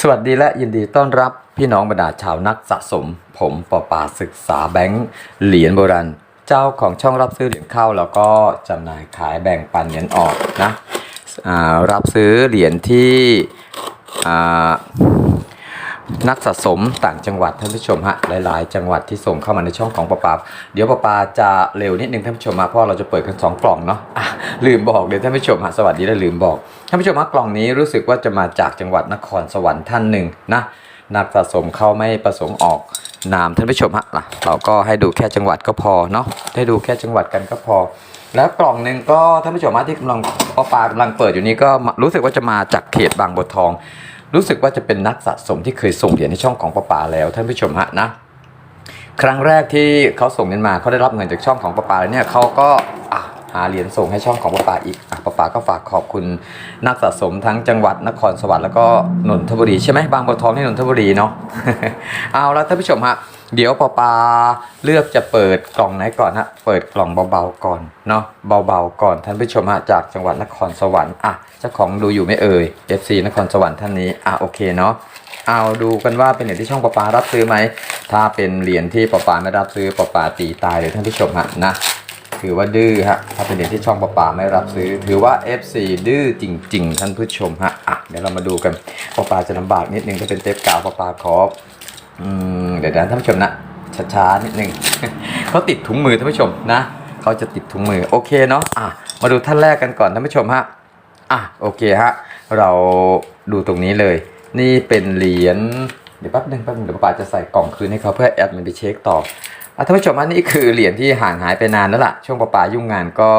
สวัสดีและยินดีต้อนรับพี่น้องบรรดาชาวนักสะสม ผมปอปาศึกษาแบงค์เหรียญโบราณเจ้าของช่องรับซื้อเหรียญเข้า แล้วก็จำหน่ายขายแบ่งปันเหรียญออกนะรับซื้อเหรียญที่ นักสะสมต่างจังหวัดท่านผู้ชมฮะหลาย ๆ จังหวัดที่ส่งเข้ามาในช่องของปอปาเดี๋ยวปอปาจะเร็วนิดนึงท่านผู้ชมมาเพราะเราจะเปิดกันสองกล่องเนาะะลืมบอกเลยวท่านผู้ชมฮะสวัสดีและลืมบอกท่านผู้ชมฮะกล่องนี้รู้สึกว่าจะมาจากจังหวัดนครสวรรค์ท่านหนึ่งนะนักสะสมเขาไม่ประสงค์ออกนามท่านผู้ชมฮะะเราก็ให้ดูแค่จังหวัดก็พอเนาะให้ดูแค่จังหวัดกันก็พอแล้วกล่องหนึ่งก็ท่านผู้ชมที่กำลังปอปากำลังเปิดอยู่นี้ก็รู้สึกว่าจะมาจากเขตบางบัวทอง รู้สึกว่าจะเป็นนักสะสมที่เคยส่งเหรียญในช่องของปอปาแล้วท่านผู้ชมฮะนะ ครั้งแรกที่เขาส่งเงินมาเขาได้รับเงินจากช่องของปะปาแล้วเนี่ยเขาก็หาเหรียญส่งให้ช่องของป้าปาอีกอะปะปาก็ฝากขอบคุณนักสะสมทั้งจังหวัดนครสวรรค์แล้วก็นนทบุรีใช่ไหมบางบัวทองที่นนทบุรีเนาะเอาละท่านผู้ชมฮะ เดี๋ยวปะปาเลือกจะเปิดกล่องไหนก่อนฮะเปิดกล่องเบาๆก่อนเนาะเบาๆก่อนท่านผู้ชมฮะจากจังหวัดนครสวรรค์อะเจ้าของดูอยู่ไม่เอ่ย FC นครสวรรค์ท่านนี้อะโอเคเนาะเอาดูกันว่าเป็นเหรียญที่ช่องประปารับซื้อไหมถ้าเป็นเหรียญที่ประปาไม่รับซื้อประปาตีตายเลยท่านผู้ชมฮะนะถือว่าดื้อฮะถ้าเป็นเหรียญที่ช่องประปาไม่รับซื้อ ถือว่า FC ดื้อจริง ๆ ท่านผู้ชมฮะอะเดี๋ยวเรามาดูกันประปาจะลำบากนิดนึงถ้าเป็นเทปกาวประปาขอ เดี๋ยวนะท่านผู้ชมนะช้าๆนิดนึงเขาติดถุงมือท่านผู้ชมนะเขาจะติดถุงมือโอเคเนาะอะมาดูท่านแรกกันก่อนท่านผู้ชมฮะอะโอเคฮะเราดูตรงนี้เลย นี่เป็นเหรียญเดี๋ยวแป๊บหนึงแป๊บหนึงเดี๋ยวป้าจะใส่กล่องคืนให้เขาเพื่อแอดมันไปเช็คต่ออะท่านผู้ชมอันนี้คือเหรียญที่ห่างหายไปนานแล้วล่ะช่วงป้าปายุ่งงานก็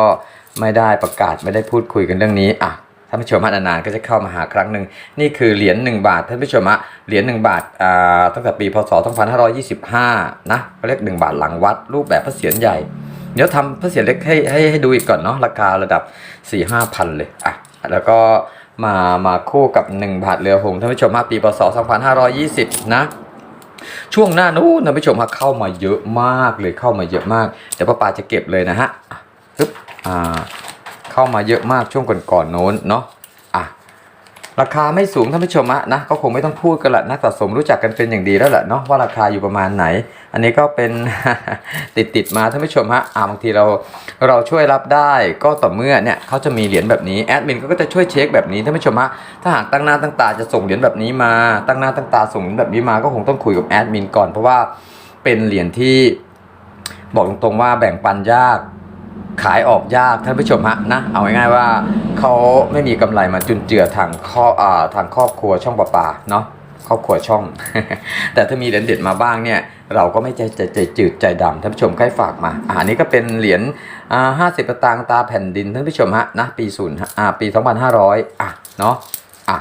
ไม่ได้ประกาศไม่ได้พูดคุยกันเรื่องนี้อะ ท่านผู้ชมฮะนานๆก็จะเข้ามาหาครั้งหนึ่งนี่คือเหรียญ1บาทท่านผู้ชมฮะเหรียญ1บาทอ่าตั้งแต่ปีพศ 2525 นะเขาเรียก 1 บาทหลังวัด รูปแบบพระเศียรใหญ่ เดี๋ยวทำพระเศียรเล็กให้ให้ให้ดูอีกก่อนเนาะราคาระดับ 4 5พันเลยอะแล้วก็มามาคู่กับ 1 บาทเรือหงท่านผู้ชมฮะปีพศ 2520 นะช่วงหน้านู้นท่านผู้ชมฮะเข้ามาเยอะมากเลยเข้ามาเยอะมากเดี๋ยวป้าปาจะเก็บเลยนะฮะอะปึ๊บอ่า เข้ามาเยอะมากช่วงก่อนๆโน้นเนาะอะราคาไม่สูงท่านผู้ชมฮะนะก็คงไม่ต้องพูดกันละนักสะสมรู้จักกันเป็นอย่างดีแล้วแหละเนาะว่าราคาอยู่ประมาณไหน อันนี้ก็เป็นติดติดๆมาท่านผู้ชมฮะอ่าบางทีเราเราช่วยรับได้ก็ต่อเมื่อเนี่ยเขาจะมีเหรียญแบบนี้แอดมินก็จะช่วยเช็คแบบนี้ท่านผู้ชมฮะถ้าหากตั้งหน้าตั้งตาจะส่งเหรียญแบบนี้มาตั้งหน้าตั้งตาส่งเหรียญแบบนี้มาก็คงต้องคุยกับแอดมินก่อนเพราะว่าเป็นเหรียญที่บอกตรงๆว่าแบ่งปันยาก ขายออกยากท่านผู้ชมฮะนะเอาง่ายๆว่าเขาไม่มีกำไรมาจุนเจือทางข้ออทางครอบครัวช่องประปาเนาะครอบครัวช่อง แต่ถ้ามีเหรียญเด็ดมาบ้างเนี่ยเราก็ไม่ใจใจใจจืดใจดำท่านผู้ชมใครฝากมาอ่าอันนี้ก็เป็นเหรียญอ่าห้าสิบตางตาแผ่นดินท่านผู้ชมฮะนะปีศูนย์อ่าปีสองพันห้าร้อยอะเนาะอะ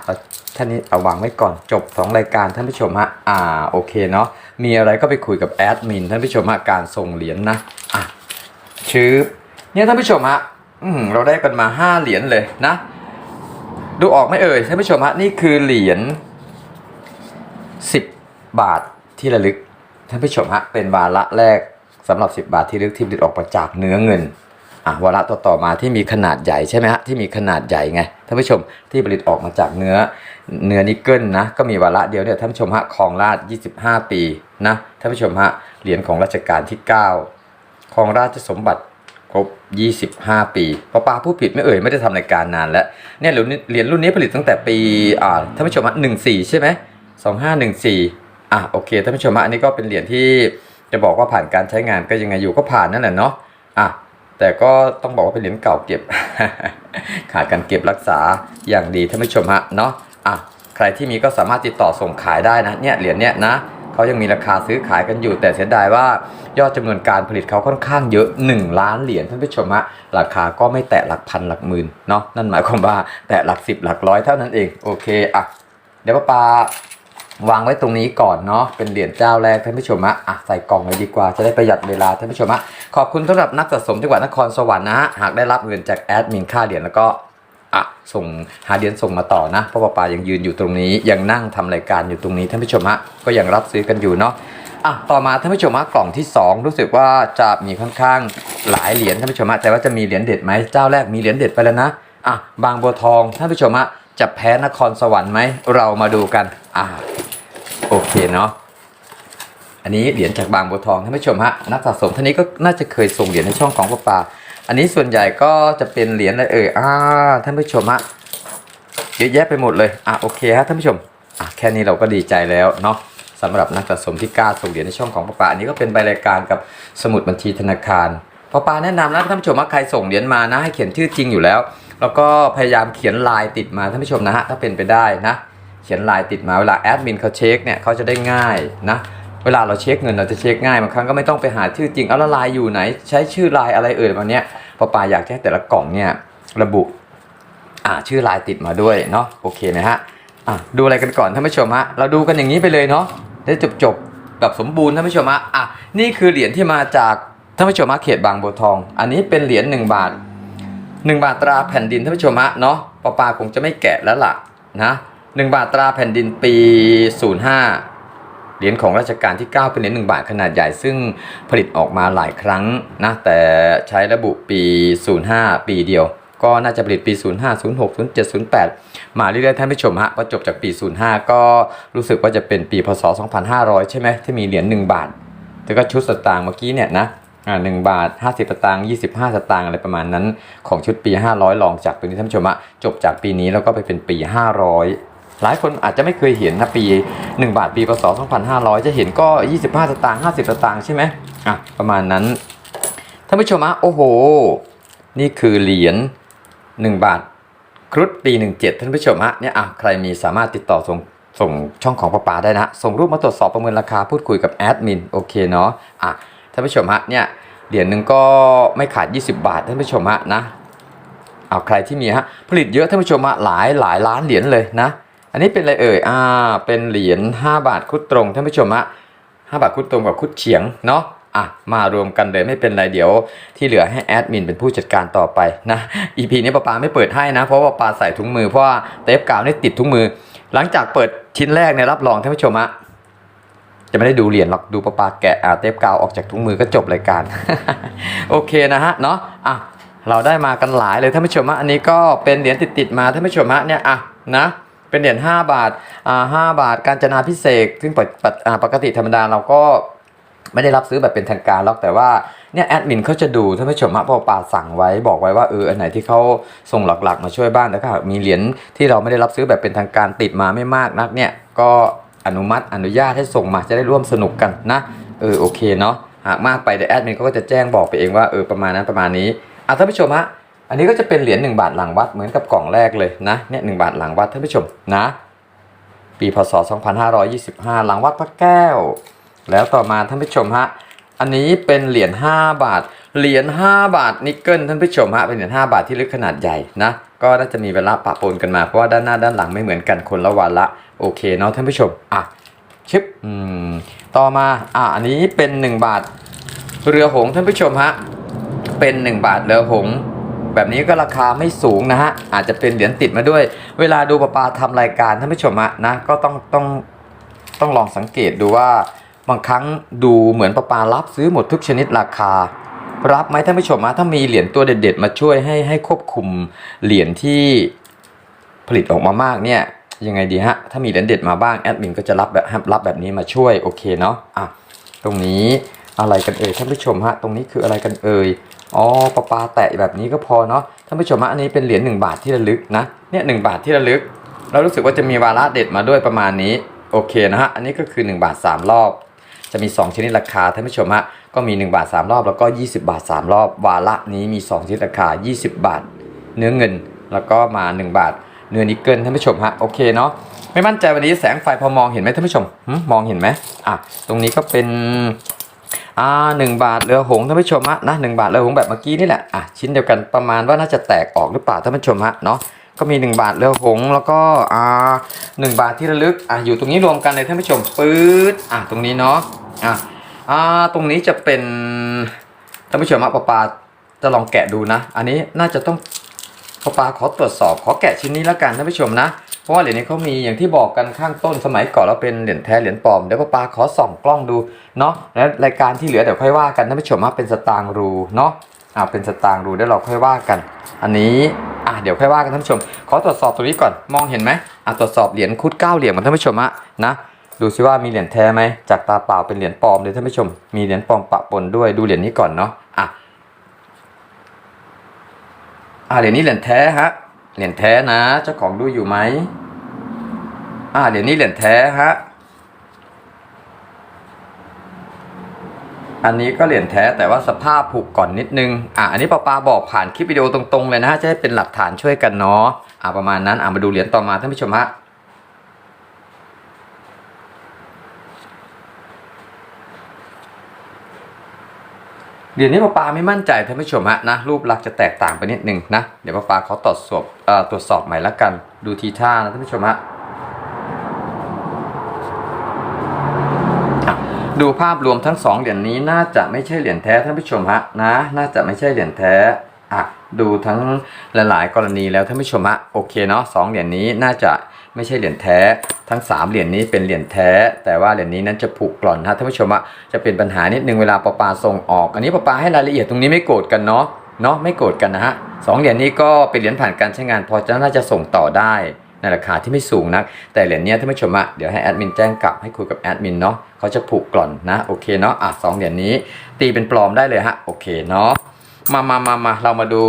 ท่านนี้เอาวางไว้ก่อนจบสองรายการท่านผู้ชมฮะอ่าโอเคเนาะมีอะไรก็ไปคุยกับแอดมินท่านผู้ชมฮะการส่งเหรียญนะอะชื่อ เนี่ยท่านผู้ชมฮะเราได้กันมาห้าเหรียญเลยนะ ดูออกไหมเอ่ยท่านผู้ชมฮะนี่คือเหรียญสิบบาทที่ระลึกท่านผู้ชมฮะเป็นวาระแรกสำหรับ 10 บาทที่ลึกที่ผลิตออกมาจากเนื้อเงินอะวาระต่อต่อมาที่มีขนาดใหญ่ใช่ไหมฮะที่มีขนาดใหญ่ไงท่านผู้ชมที่ผลิตออกมาจากเนื้อเนื้อนิกเกิลนะก็มีวาระเดียวเนี่ยท่านผู้ชมฮะครองราช 25 ปีนะท่านผู้ชมฮะเหรียญของรัชกาลที่ 9ครองราชสมบัติ รบ 25 ปีปอปาผู้ผิดไม่เอ่ยไม่ได้ทำรายการนานแล้วเนี่ยเหรียญเหรียญรุ่นนี้ผลิตตั้งแต่ปีอ่าท่านผู้ชมฮะ14ใช่ไหม2514อะโอเคท่านผู้ชมฮะอันนี้ก็เป็นเหรียญที่จะบอกว่าผ่านการใช้งานก็ยังไงอยู่ก็ผ่านนั่นแหละเนาะอะแต่ก็ต้องบอกว่าเป็นเหรียญเก่าเก็บ ขาดการเก็บรักษาอย่างดีท่านผู้ชมฮะเนาะอะใครที่มีก็สามารถติดต่อส่งขายได้นะเนี่ยเหรียญเนี่ยนะ เขายังมีราคาซื้อขายกันอยู่ แต่เสียดายว่ายอดจำนวนการผลิตเขาค่อนข้างเยอะ 1 ล้านเหรียญท่านผู้ชมฮะราคาก็ไม่แตะหลักพันหลักหมื่นเนาะนั่นหมายความว่าแตะหลักสิบหลักร้อยเท่านั้นเองโอเคอะเดี๋ยวป้าปาวางไว้ตรงนี้ก่อนเนาะเป็นเหรียญเจ้าแรกท่านผู้ชมฮะอะใส่กล่องเลยดีกว่าจะได้ประหยัดเวลาท่านผู้ชมฮะขอบคุณสำหรับนักสะสมจังหวัดนครสวรรค์นะฮะหากได้รับเงินจากแอดมินค่าเหรียญแล้วก็ อะส่งหาเหรียญส่งมาต่อนะเพราะป้าปายังยืนอยู่ตรงนี้ ยังนั่งทำรายการอยู่ตรงนี้ท่านผู้ชมฮะก็ยังรับซื้อกันอยู่เนาะอะต่อมาท่านผู้ชมฮะกล่องที่ 2 รู้สึกว่าจะมีค่อนข้างหลายเหรียญท่านผู้ชมฮะแต่ว่าจะมีเหรียญเด็ดไหมเจ้าแรกมีเหรียญเด็ดไปแล้วนะอะบางบัวทองท่านผู้ชมฮะจะแพ้นครสวรรค์ไหมเรามาดูกันอ่าโอเคเนาะอันนี้เหรียญจากบางบัวทองท่านผู้ชมฮะนักสะสมท่านนี้ก็น่าจะเคยส่งเหรียญในช่องของป้าปา อันนี้ส่วนใหญ่ก็จะเป็นเหรียญอะไรเอ่ยอ่าท่านผู้ชมฮะเยอะแยะไปหมดเลยอะโอเคฮะท่านผู้ชมอะแค่นี้เราก็ดีใจแล้วเนาะสำหรับนักสะสมที่กล้าส่งเหรียญในช่องของป้าปาอันนี้ก็เป็นใบรายการกับสมุดบัญชีธนาคารป้าปาแนะนำนะท่านผู้ชมว่าใครส่งเหรียญมานะให้เขียนชื่อจริงอยู่แล้ว แล้วก็พยายามเขียนลายติดมาท่านผู้ชมนะฮะถ้าเป็นไปได้นะ เขียนลายติดมาเวลาแอดมินเขาเช็คเนี่ยเขาจะได้ง่ายนะ เวลาเราเช็คเงินเราจะเช็คง่ายบางครั้งก็ไม่ต้องไปหาชื่อจริงเอาละลายอยู่ไหน ใช้ชื่อลายอะไรเอ่ยวันนี้ยปอปาอยากให้แต่ละกล่องเนี่ยระบุอ่าชื่อลายติดมาด้วยเนาะโอเคไหมฮะอะดูอะไรกันก่อนท่านผู้ชมฮะเราดูกันอย่างนี้ไปเลยเนาะได้จบจบแบบสมบูรณ์ท่านผู้ชมฮะอะนี่คือเหรียญที่มาจากท่านผู้ชมฮะเขตบางบัวทอง อันนี้เป็นเหรียญ1บาท 1 บาทตราแผ่นดินท่านผู้ชมฮะเนาะปอปาคงจะไม่แกะแล้วล่ะนะ1บาทตราแผ่นดินปี 05 เหรียญของรัชกาลที่ 9 เป็นเหรียญ1บาทขนาดใหญ่ซึ่งผลิตออกมาหลายครั้งนะแต่ใช้ระบุปี 05 ปีเดียว ก็น่าจะผลิตปี 05 06 07 08 มาเรื่อยๆท่านผู้ชมฮะพอจบจากปี 05 ก็รู้สึกว่าจะเป็นปีพศ 2500 ใช่ไหมที่มีเหรียญ1บาท แล้วก็ชุดสตางค์เมื่อกี้เนี่ยนะอ่าหนึ่งบาท 50สตางค์25 สตางค์อะไรประมาณนั้น ของชุดปี 500 ลองจากตัวนี้ท่านผู้ชมอะจบจากปีนี้แล้วก็ไปเป็นปี 500 หลายคนอาจจะไม่เคยเห็นนะปี 1 บาทปีพศ2500 จะเห็นก็ 25 สตางค์50 สตางค์ใช่ไหมอะประมาณนั้นท่านผู้ชมอะโอ้โห นี่คือเหรียญ1 บาทครุฑปี 17 ท่านผู้ชมฮะเนี่ยอะใครมีสามารถติดต่อส่งส่งช่องของป้าป๋าได้นะ ส่งรูปมาตรวจสอบประเมินราคาพูดคุยกับแอดมินโอเคเนาะอะท่านผู้ชมฮะเนี่ยเหรียญหนึ่งก็ไม่ขาด 20 บาทท่านผู้ชมฮะนะเอาใครที่มีฮะผลิตเยอะท่านผู้ชมฮะหลายหลายล้านเหรียญเลยนะ อันนี้เป็นอะไรเอ่ย อ่า เป็นเหรียญ5บาทคุดตรงท่านผู้ชมฮะ5บาทคุดตรงกับคุดเฉียงเนาะอะมารวมกันเลยไม่เป็นไรเดี๋ยว ที่เหลือให้แอดมินเป็นผู้จัดการต่อไปนะ EP นี้ป้าปาไม่เปิดให้นะ เพราะว่าป้าใส่ถุงมือเพราะว่าเทปกาวนี่ติดถุงมือ หลังจากเปิดชิ้นแรกเนี่ยรับรองท่านผู้ชมฮะจะไม่ได้ดูเหรียญหรอกดูป้าปาแกะอ่าเทปกาวออกจากถุงมือก็จบรายการ โอเคนะฮะเนาะอะเราได้มากันหลายเลยท่านผู้ชมฮะอันนี้ก็เป็นเหรียญติดๆมาท่านผู้ชมฮะเนี่ยอะนะ เป็นเหรียญ5บาทอ่า5บาทการจนาพิเศษซึ่งปกปปกติธรรมดาเราก็ไม่ได้รับซื้อแบบเป็นทางการหรอกแต่ว่าเนี่ยแอดมินเขาจะดูท่านผู้ชมฮะพราะว่าป่าสั่งไว้บอกไว้ว่าเอออันไหนที่เขาส่งหลักๆ มาช่วยบ้างแต่ถ้ามีเหรียญที่เราไม่ได้รับซื้อแบบเป็นทางการติดมาไม่มากนักเนี่ยก็อนุมัติอนุญาตให้ส่งมาจะได้ร่วมสนุกกันนะเออโอเคเนาะหากมากไปเดี๋ยวแอดมินเขาก็จะแจ้งบอกไปเองว่าเออประมาณนั้นประมาณนี้อะท่านผู้ชมฮะ อันนี้ก็จะเป็นเหรียญ1บาทหลังวัดเหมือนกับกล่องแรกเลยนะเนี่ยหบาทหลังวัดท่านผู้ชมนะ ปีพศ 2525 หลังวัดพระแก้ว แล้วต่อมาท่านผู้ชมฮะอันนี้เป็นเหรียญ5บาท เหรียญ5บาทนิกเกิลท่านผู้ชมฮะเป็นเหรียญ5บาทที่ลึกขนาดใหญ่นะก็น่าจะมีเวลาปะปนกันมาเพราะว่าด้านหน้าด้านหลังไม่เหมือนกันคนละวันละโอเคเนาะท่านผู้ชมอะชิปอืมต่อมาอะอันนี้เป็น 1 บาท เรือหงท่านผู้ชมฮะเป็น 1 บาทเรือหง แบบนี้ก็ราคาไม่สูงนะฮะ อาจจะเป็นเหรียญติดมาด้วย เวลาดูปลาปาทำรายการท่านผู้ชมฮะนะก็ต้องต้องต้องลองสังเกตดูว่าบางครั้งดูเหมือนปลาปารับซื้อหมดทุกชนิดราคา รับไหมท่านผู้ชมฮะถ้ามีเหรียญตัวเด็ด ๆ มาช่วยให้ให้ควบคุมเหรียญที่ผลิตออกมามากเนี่ยยังไงดีฮะ ถ้ามีเหรียญเด็ดมาบ้างแอดมินก็จะรับแบบรับแบบนี้มาช่วยโอเคเนาะอะตรงนี้อะไรกันเอ่ยท่านผู้ชมฮะ ตรงนี้คืออะไรกันเอ่ย อ๋อปลาปาแตะแบบนี้ก็พอเนาะท่านผู้ชมฮะอันนี้เป็นเหรียญ1บาทที่ระลึกนะเนี่ยหบาทที่ระลึก เรารู้สึกว่าจะมีวาระเด็ดมาด้วยประมาณนี้โอเคนะฮะอันนี้ก็คือ 1 บาท 3 รอบ จะมี 2 ชนิดราคาท่านผู้ชมฮะก็มี 1 บาท 3 รอบแล้วก็ 20 บาท 3 รอบ วาระนี้มี 2 ชนิดราคา 20 บาท เนื้อเงิน แล้วก็มา 1 บาท เนื้อนิกเกิลท่านผู้ชมฮะโอเคเนาะไม่มั่นใจวันนี้แสงไฟพอมองเห็นไหมท่านผู้ชมมองเห็นไหมอะตรงนี้ก็เป็น อ่าหนึ่งบาทเรือหงท่านผู้ชมฮะนะหนึ่งบาทเรือหงแบบเมื่อกี้นี่แหละอะชิ้นเดียวกันประมาณว่าน่าจะแตกออกหรือเปล่าท่านผู้ชมฮะเนาะก็มี 1 บาทเรือหงแล้วก็อ่าหนึ่งบาทที่ระลึกอะอยู่ตรงนี้รวมกันเลยท่านผู้ชมปื๊ดอะตรงนี้เนาะอะอ่าตรงนี้จะเป็นท่านผู้ชมอะปาปาจะลองแกะดูนะ อันนี้น่าจะต้องปาปาขอตรวจสอบขอแกะชิ้นนี้แล้วกันท่านผู้ชมนะ เพราะว่าเหรียญนี้เขามีอย่างที่บอกกันข้างต้นสมัยก่อนเราเป็นเหรียญแท้เหรียญปลอมเดี๋ยวปาปาขอส่องกล้องดูเนาะแล้วรายการที่เหลือเดี๋ยวค่อยว่ากันท่านผู้ชมว่าเป็นสตางรูเนาะอ่าเป็นสตางรูเดี๋ยวเราค่อยว่ากัน อันนี้อะเดี๋ยวค่อยว่ากันท่านผู้ชม ขอตรวจสอบตรงนี้ก่อนมองเห็นไหมอะตรวจสอบเหรียญคุดเก้าเหรียญของท่านผู้ชมอะนะดูซิว่ามีเหรียญแท้ไหมจากตาเปล่าเป็นเหรียญปลอมเลยท่านผู้ชม มีเหรียญปลอมปะปนด้วยดูเหรียญนี้ก่อนเนาะอะอะเหรียญนี้เหรียญแท้ฮะ เหรียญแท้นะ เจ้าของดูอยู่ไหมอ่าเดี๋ยวนี้เหรียญแท้ฮะ อันนี้ก็เหรียญแท้แต่ว่าสภาพผุก่อนนิดนึง อะอันนี้ปาปาบอกผ่านคลิปวิดีโอตรงๆเลยนะฮะจะให้เป็นหลักฐานช่วยกันเนาะ อะประมาณนั้น อะมาดูเหรียญต่อมาท่านผู้ชมฮะ เหรียญนี้ป้าปาไม่มั่นใจท่านผู้ชมฮะนะรูปลักษณ์จะแตกต่างไปนิดนึงนะเดี๋ยวป้าปาเขาตรวจสอบอ่อตรวจสอบใหม่ละกันดูทีท่านะท่านผู้ชมฮะดูภาพรวมทั้งสองเหรียญนี้น่าจะไม่ใช่เหรียญแท้ท่านผู้ชมฮะนะ น่าจะไม่ใช่เหรียญแท้อะดูทั้งหลายๆกรณีแล้วท่านผู้ชมฮะโอเคเนาะสองเหรียญนี้น่าจะ ไม่ใช่เหรียญแท้ ทั้งสามเหรียญนี้เป็นเหรียญแท้ แต่ว่าเหรียญนี้นั้นจะผุกร่อนฮะท่านผู้ชมฮะจะเป็นปัญหานิดนึงเวลาปาปาส่งออก อันนี้ปาปาให้รายละเอียดตรงนี้ไม่โกรธกันเนาะเนาะไม่โกรธกันนะฮะสองเหรียญนี้ก็เป็นเหรียญผ่านการใช้งาน พอจะน่าจะส่งต่อได้ในราคาที่ไม่สูงนัก แต่เหรียญเนี้ยท่านผู้ชมอะเดี๋ยวให้แอดมินแจ้งกลับให้คุยกับแอดมินเนาะเขาจะผูกกล่อนนะโอเคเนาะอะสองเหรียญนี้ ตีเป็นปลอมได้เลยฮะโอเคเนาะมามามามาเรามาดู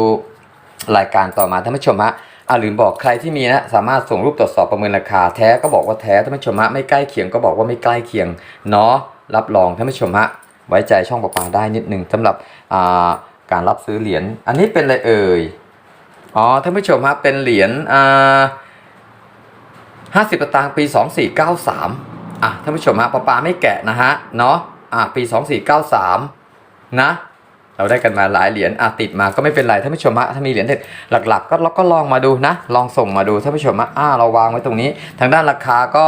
รายการต่อมาท่านผู้ชมฮะ อะลืมบอกใครที่มีนะสามารถส่งรูปตรวจสอบประเมินราคาแท้ก็บอกว่าแท้ท่านผู้ชมะไม่ใกล้เคียงก็บอกว่าไม่ใกล้เคียงเนาะรับรองท่านผู้ชมะไว้ใจช่องประปาได้นิดนึงสำหรับอ่าการรับซื้อเหรียญอันนี้เป็นอะไรเอ่ยอ๋อท่านผู้ชมฮะเป็นเหรียญอ่า50สตางค์ปี2493อะท่านผู้ชมฮะปาปาไม่แกะนะฮะเนาะอะปี2493นะ เราได้กันมาหลายเหรียญอะติดมาก็ไม่เป็นไรท่านผู้ชมฮะถ้ามีเหรียญเด็ดหลัก ๆ ก็เราก็ลองมาดูนะ ลองส่งมาดูท่านผู้ชมฮะอ่าเราวางไว้ตรงนี้ ทางด้านราคาก็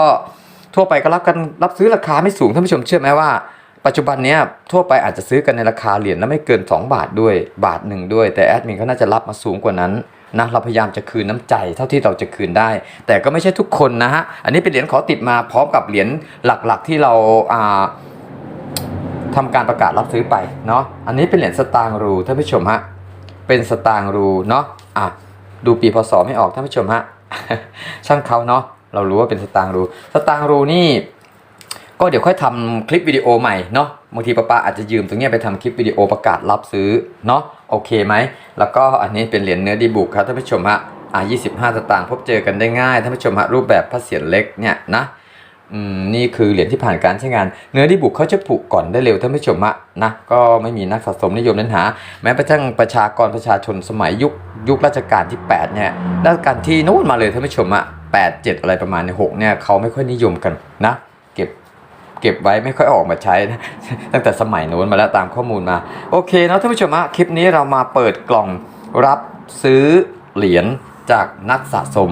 ทั่วไปก็รับกันรับซื้อราคาไม่สูงท่านผู้ชมเชื่อไหมว่าปัจจุบันเนี้ยทั่วไปอาจจะซื้อกันในราคาเหรียญและไม่เกิน 2 บาทด้วยบาทหนึ่งด้วย แต่แอดมินเขาน่าจะรับมาสูงกว่านั้นนะเราพยายามจะคืนน้ำใจเท่าที่เราจะคืนได้ แต่ก็ไม่ใช่ทุกคนนะฮะอันนี้เป็นเหรียญขอติดมาพร้อมกับเหรียญหลักๆที่เราอ่า ทำการประกาศรับซื้อไปเนาะอันนี้เป็นเหรียญสตางค์รูท่านผู้ชมฮะเป็นสตางค์รูเนาะอะดูปีพศไม่ออกท่านผู้ชมฮะช่างเขาเนาะเรารู้ว่าเป็นสตางค์รู สตางค์รูนี่ ก็เดี๋ยวค่อยทำคลิปวิดีโอใหม่เนาะบางทีป้าป้าอาจจะยืมตรงเนี้ยไปทำคลิปวิดีโอประกาศรับซื้อเนาะโอเคไหมแล้วก็อันนี้เป็นเหรียญเนื้อดีบุกครับท่านผู้ชมฮะอ่า25 สตางค์พบเจอกันได้ง่ายท่านผู้ชมฮะรูปแบบพระเศียรเล็กเนี่ยนะ อืมนี่คือเหรียญที่ผ่านการใช้งาน เนื้อดีบุกเขาจะผุก่อนได้เร็วท่านผู้ชมฮะนะก็ไม่มีนักสะสมนิยมนั้นหา แม้กระทั่งประชากรประชาชนสมัยยุคยุครัชกาลที่ 8 เนี่ยรัชกาลที่นู้นมาเลยท่านผู้ชมอะ8 7อะไรประมาณใน6เนี่ยเขาไม่ค่อยนิยมกันนะเก็บเก็บไว้ไม่ค่อยออกมาใช้นะตั้งแต่สมัยโน้นมาแล้วตามข้อมูลมา โอเคเนาะท่านผู้ชมฮะคลิปนี้เรามาเปิดกล่องรับซื้อเหรียญจากนักสะสม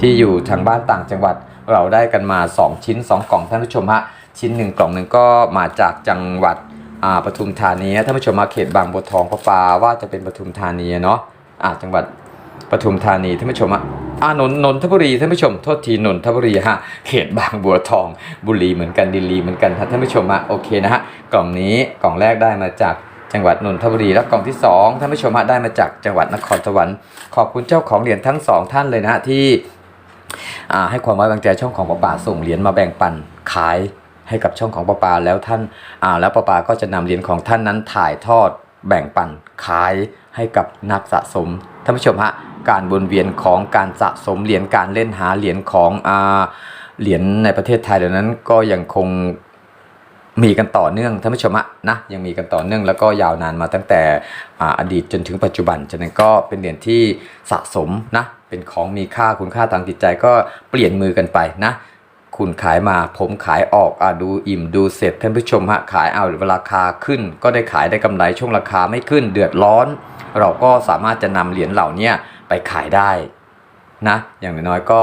ที่อยู่ทางบ้านต่างจังหวัด เราได้กันมา 2 ชิ้น 2 กล่องท่านผู้ชมฮะชิ้นหนึ่งกล่องหนึ่งก็มาจากจังหวัดอ่าปทุมธานีท่านผู้ชมมาเขตบางบัวทองพระปาว่าจะเป็นปทุมธานีเนาะอ่าจังหวัดปทุมธานีท่านผู้ชมอะอ่านนนนทบุรีท่านผู้ชมโทษทีนนทบุรีฮะเขตบางบัวทองบุรีเหมือนกันดิลีเหมือนกันท่านผู้ชมอะโอเคนะฮะกล่องนี้กล่องแรกได้มาจากจังหวัดนนทบุรีแล้วกล่องที่สองท่านผู้ชมฮะได้มาจากจังหวัดนครสวรรค์ขอบคุณเจ้าของเหรียญทั้งสองท่านเลยนะฮะที่ ให้ความไว้วางใจช่องของป้าป่าส่งเหรียญมาแบ่งปันขายให้กับช่องของป้าป่าแล้วท่านอ่าแล้วป้าป่าก็จะนำเหรียญของท่านนั้นถ่ายทอดแบ่งปันขายให้กับนักสะสมท่านผู้ชมฮะการวนเวียนของการสะสมเหรียญการเล่นหาเหรียญของอ่าเหรียญในประเทศไทยเดี๋ยวนั้นก็ยังคงมีกันต่อเนื่องท่านผู้ชมะนะยังมีกันต่อเนื่องแล้วก็ยาวนานมาตั้งแต่ออดีตจนถึงปัจจุบันฉะนั้นก็เป็นเหรียญที่สะสมนะ เป็นของมีค่าคุณค่าทางจิตใจก็เปลี่ยนมือกันไปนะ คุณขายมาผมขายออกอะดูอิ่มดูเสร็จท่านผู้ชมฮะขายเอาเวลาราคาขึ้น ก็ได้ขายได้กำไรช่วงราคาไม่ขึ้นเดือดร้อน เราก็สามารถจะนำเหรียญเหล่านี้ไปขายได้นะอย่างน้อยๆก็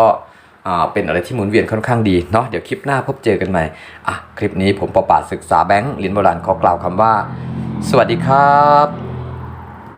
อ่าเป็นอะไรที่หมุนเวียนค่อนข้างดีเนาะเดี๋ยวคลิปหน้าพบเจอกันใหม่อะคลิปนี้ผมประปาศึกษาแบงค์เหรียญโบราณขอกล่าวคำว่า สวัสดีครับ